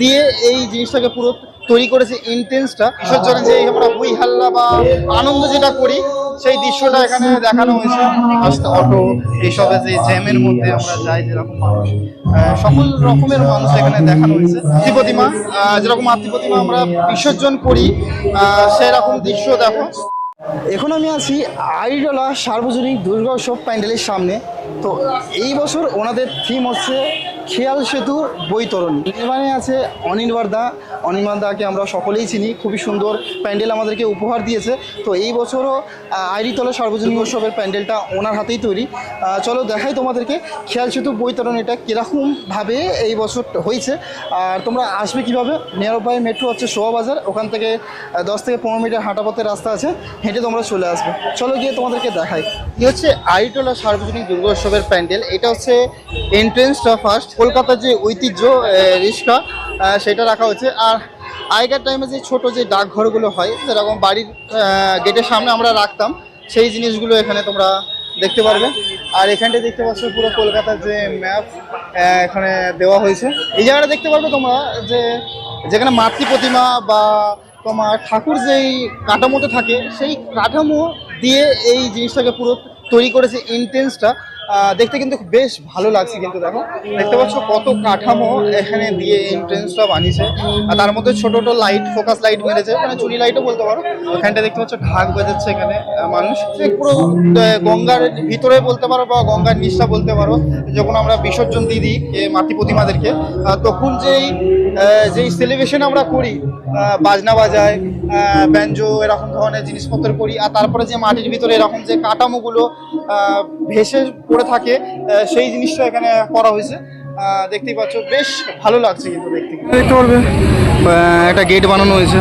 দিয়ে এই জিনিসটাকে পুরো তৈরি করেছে ইন্টেন্সটা বিসর্জনে যে আমরা হুই হাল্লা বা আনন্দ যেটা করি, সেই দৃশ্যটা এখানে দেখানো হয়েছে। রাস্তা অটো এইসবের যে জ্যামের মধ্যে আমরা যাই, যেরকম সকল রকমের মানুষ এখানে দেখানো হয়েছে। প্রতিমা যেরকম প্রতিমা আমরা বিসর্জন করি সেরকম দৃশ্য দেখো। এখন আমি আছি আইডলা সার্বজনীন দুর্গা উৎসব প্যান্ডেলের সামনে। তো এই বছর ওনাদের থিম হচ্ছে খেয়াল সেতু বৈতরণী। এখানে আছে অনির্বাণ দা অনির্বাণ দাকে আমরা সকলেই চিনি। খুবই সুন্দর প্যান্ডেল আমাদেরকে উপহার দিয়েছে। তো এই বছরও আইরিতলা সার্বজনীন উৎসবের প্যান্ডেলটা ওনার হাতেই তৈরি। চলো দেখাই তোমাদেরকে খেয়াল সেতু বৈতরণ এটা কীরকমভাবে এই বছর হয়েছে। আর তোমরা আসবে কীভাবে? নিয়ার বাই মেট্রো হচ্ছে শোয়া বাজার। ওখান থেকে দশ থেকে পনেরো মিটার হাঁটা পথের রাস্তা আছে। হেঁটে তোমরা চলে আসবে। চলো গিয়ে তোমাদেরকে দেখাই। কি হচ্ছে আইটোলা সার্বজনীন দুর্গোৎসবের প্যান্ডেল। এটা হচ্ছে এন্ট্রেন্সটা ফার্স্ট কলকাতার যে ঐতিহ্য রিক্সা সেটা রাখা হচ্ছে আর আগেকার টাইমে যে ছোট যে ডাকঘরগুলো হয়, যেরকম বাড়ির গেটের সামনে আমরা রাখতাম, সেই জিনিসগুলো এখানে তোমরা দেখতে পারবে। আর এখানটা দেখতে পাচ্ছ পুরো কলকাতার যে ম্যাপ এখানে দেওয়া হয়েছে। এই জায়গাটা দেখতে পারবে তোমরা যে, যেখানে মাতৃ প্রতিমা বা তোমার ঠাকুর যেই কাঠামোতে থাকে, সেই কাঠামো দিয়ে এই জিনিসটাকে পুরো তৈরি করেছে ইন্টেন্সটা দেখতে কিন্তু বেশ ভালো লাগছে কিন্তু দেখো। দেখতে পাচ্ছ কত কাঠামো এখানে দিয়ে এন্ট্রেন্সটা বানিয়েছে আর তার মধ্যে ছোট ছোট লাইট ফোকাস লাইট মেরেছে। মানে চুরি লাইটও বলতে পারো। ওখানটা দেখতে পাচ্ছ ঢাক বাজাচ্ছে এখানে মানুষ। সে পুরো গঙ্গার ভিতরে বলতে পারো বা গঙ্গার নিচটা বলতে পারো। যখন আমরা বিসর্জন দিয়ে দিই মাতৃ প্রতিমাদেরকে তখন যেই যেই সেলিব্রেশন আমরা করি বাজনা বাজায় ব্যঞ্জো এরকম ধরনের জিনিসপত্র করি, আর তারপরে যে মাটির ভিতরে এরকম যে কাঠামোগুলো ভেসে পড়ে থাকে সেই জিনিসটা এখানে করা হয়েছে। দেখতেই পাচ্ছ, বেশ ভালো লাগছে কিন্তু দেখতে। দেখতে পারবে একটা গেট বানানো হয়েছে।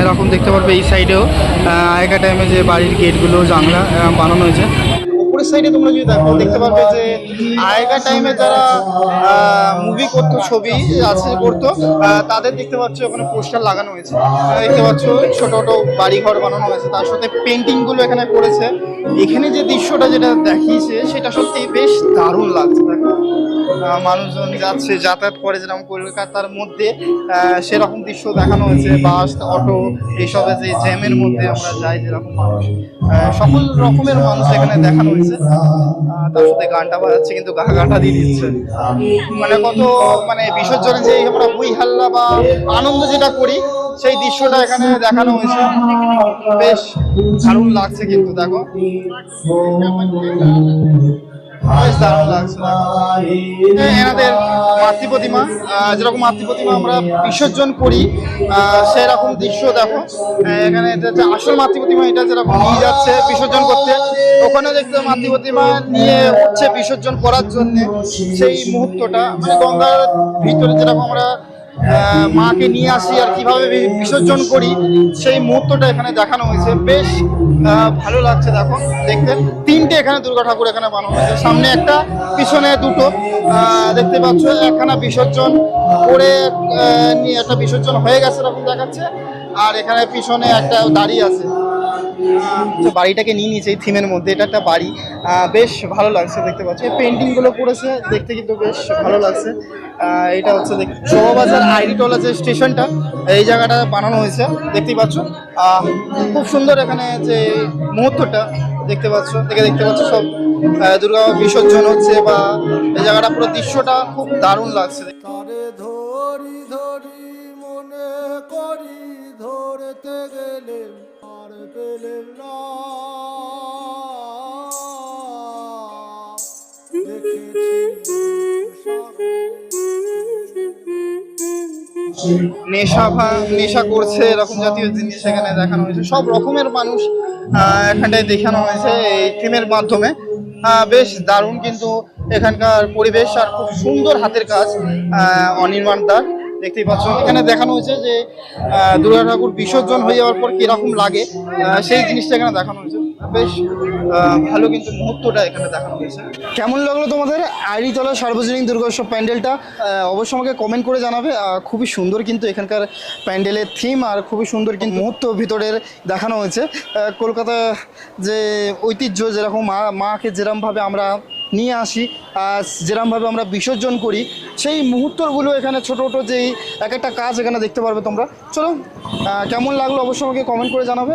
এরকম দেখতে পারবে এই সাইডেও আগেকার টাইমে যে বাড়ির গেটগুলো জানলা বানানো হয়েছে। সাইডে তোমরা যদি দেখো, দেখতে পারবে যে আগেকার টাইমে যারা মুভি করতো, ছবি আছে করতো তাদের দেখতে পাচ্ছ ওখানে পোস্টার লাগানো হয়েছে। দেখতে পাচ্ছ ছোট ছোট বাড়িঘর বানানো হয়েছে। তার সাথে পেন্টিংগুলো এখানে করেছে। এখানে যে দৃশ্যটা যেটা দেখিয়েছে, সেটা সত্যি বেশ দারুণ লাগছে, দেখো। মানুষজন যাচ্ছে যাতায়াত করে যেরকম কলকাতার মধ্যে সেরকম দৃশ্য দেখানো হয়েছে, বাস, অটো এইসবের যে জ্যামের মধ্যে আমরা যাই যেরকম মানুষ। সকল রকমের মানুষ এখানে দেখানো হয়েছে। তার সাথে গানটা বাজাচ্ছে, কিন্তু গা গানটা দিয়ে দিচ্ছে। মানে কত মানে বিসর্জনে যে আমরা হুই হাল্লা বা আনন্দ যেটা করি, সেই দৃশ্যটা এখানে দেখানো হয়েছে। বেশ দারুণ লাগছে কিন্তু, দেখো। এনাদের মাতৃ প্রতিমা যেরকম মাতৃ প্রতিমা আমরা বিসর্জন করি সেরকম দৃশ্য দেখো। এখানে এটা হচ্ছে আসল মাতৃ প্রতিমা এটা যেরকম নিয়ে যাচ্ছে বিসর্জন করতে। ওখানে দেখতে মাতৃ প্রতিমা নিয়ে উঠছে বিসর্জন করার জন্য সেই মুহূর্তটা মানে গঙ্গার ভিতরে যেরকম আমরা মাকে নিয়ে আসি আর কীভাবে বিসর্জন করি, সেই মুহূর্তটা এখানে দেখানো হয়েছে। বেশ ভালো লাগছে দেখো, দেখতে। তিনটে এখানে দুর্গা ঠাকুর এখানে বানানো হয়েছে। সামনে একটা, পিছনে দুটো। দেখতে পাচ্ছ, একখানা বিসর্জন করে নিয়ে একটা বিসর্জন হয়ে গেছে এরকম দেখাচ্ছে। আর এখানে পিছনে একটা দাঁড়িয়ে আছে। বাড়িটাকে নিয়ে নিয়েছে, এই থিমের মধ্যে, এটা একটা বাড়ি। বেশ ভালো লাগছে দেখতে পাচ্ছি। পেন্টিংগুলো করেছে, দেখতে কিন্তু বেশ ভালো লাগছে। এটা হচ্ছে দেখ শোভাবাজার আইডিটোলা যে স্টেশনটা। এই জায়গাটা বানানো হয়েছে, দেখতেই পাচ্ছ। খুব সুন্দর এখানে যে মুহূর্তটা দেখতে পাচ্ছ দেখে দেখতে পাচ্ছ সব দুর্গা বিসর্জন হচ্ছে বা এই জায়গাটা পুরো দৃশ্যটা খুব দারুণ লাগছে। ধরি ধরি মনে করি, ধরতে গেলে নেশা ভা- নেশা করছে এরকম জাতীয় জিনিস এখানে দেখানো হয়েছে। সব রকমের মানুষ এখানটায় দেখানো হয়েছে এই থিমের মাধ্যমে। বেশ দারুণ কিন্তু এখানকার পরিবেশ আর খুব সুন্দর হাতের কাজ আহ, অনির্বাণ দার দেখতেই পাচ্ছ। এখানে দেখানো হয়েছে যে দুর্গা ঠাকুর বিসর্জন হয়ে যাওয়ার পর কীরকম লাগে সেই জিনিসটা এখানে দেখানো হয়েছে। বেশ ভালো কিন্তু মুহূর্তটা এখানে দেখানো হয়েছে। কেমন লাগল তোমাদের? আইরিতলা সার্বজনীন দুর্গোৎসব প্যান্ডেলটা অবশ্যই আমাকে কমেন্ট করে জানাবে। খুবই সুন্দর কিন্তু এখানকার প্যান্ডেলের থিম আর খুবই সুন্দর কিন্তু মুহূর্ত ভিতরের দেখানো হয়েছে। কলকাতা যে ঐতিহ্য যেরকম মা, মাকে যেরকমভাবে আমরা নিয়ে আসি। যেরমভাবে আমরা বিসর্জন করি, সেই মুহূর্তগুলো এখানে ছোটো ছোটো যেই এক একটা কাজ এখানে দেখতে পারবে তোমরা। চলো কেমন লাগল অবশ্যই আমাকে কমেন্ট করে জানাবে।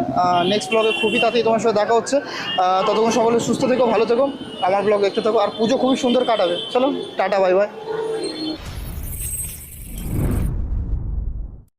নেক্সট ব্লগে খুবই তাড়াতাড়ি তোমার সাথে দেখা হচ্ছে। ততক্ষণ সকলে সুস্থ থেকো, ভালো থেকো। আমার ব্লগ দেখতে থাকো। আর পুজো খুবই সুন্দর কাটাবে। চলো, টাটা বাই বাই